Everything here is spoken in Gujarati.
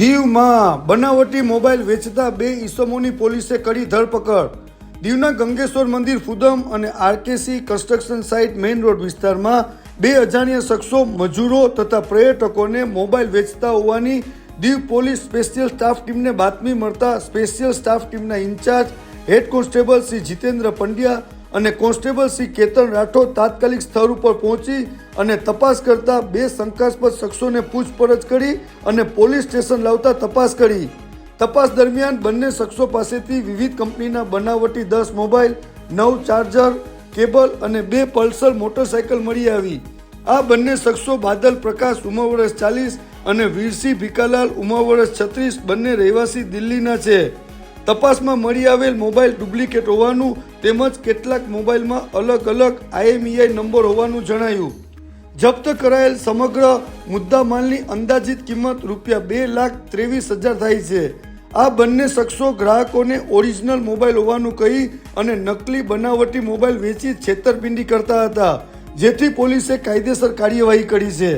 દીવમાં બનાવટી મોબાઈલ વેચતા બે ઈસમોની પોલીસે કરી ધરપકડ. દીવના ગંગેશ્વર મંદિર ફુદમ અને RKC construction site main road વિસ્તારમાં બે અજાણ્યા શખ્સો મજૂરો તથા પર્યટકોને મોબાઈલ વેચતા હોવાની દીવ પોલીસ સ્પેશિયલ સ્ટાફ ટીમને બાતમી મળતા સ્પેશિયલ સ્ટાફ ટીમના incharge head constable Shri Jitendra Pandya અને કોન્સ્ટેબલ શ્રી કેતન રાઠોડ તાત્કાલિક સ્થળ ઉપર પહોંચી અને તપાસ કરતા બે શંકાસ્પદ શખ્સોને પૂછપરછ કરી અને પોલીસ સ્ટેશન લાવતા તપાસ કરી. તપાસ દરમિયાન બંને શખ્સો પાસેથી વિવિધ કંપનીના બનાવટી દસ મોબાઈલ, નવ ચાર્જર, કેબલ અને બે પલ્સર મોટરસાયકલ મળી આવી. આ બંને શખ્સો બાદલ પ્રકાશ ઉંમર વર્ષ ચાલીસ અને વીરસિંહ ભીકાલાલ ઉંમર વર્ષ છત્રીસ બંને રહેવાસી દિલ્હીના છે. તપાસમાં મળી આવેલ મોબાઈલ ડુપ્લિકેટ હોવાનું તેમજ કેટલાક મોબાઈલમાં અલગ અલગ આઈએમઈઆઈ નંબર હોવાનું જણાયું. જપ્ત કરાયેલ સમગ્ર મુદ્દામાલની અંદાજિત કિંમત રૂપિયા બે લાખ ત્રેવીસ હજાર થાય છે. આ બંને શખ્સો ગ્રાહકોને ઓરિજિનલ મોબાઈલ હોવાનું કહી અને નકલી બનાવટી મોબાઈલ વેચી છેતરપિંડી કરતા હતા, જેથી પોલીસે કાયદેસર કાર્યવાહી કરી છે.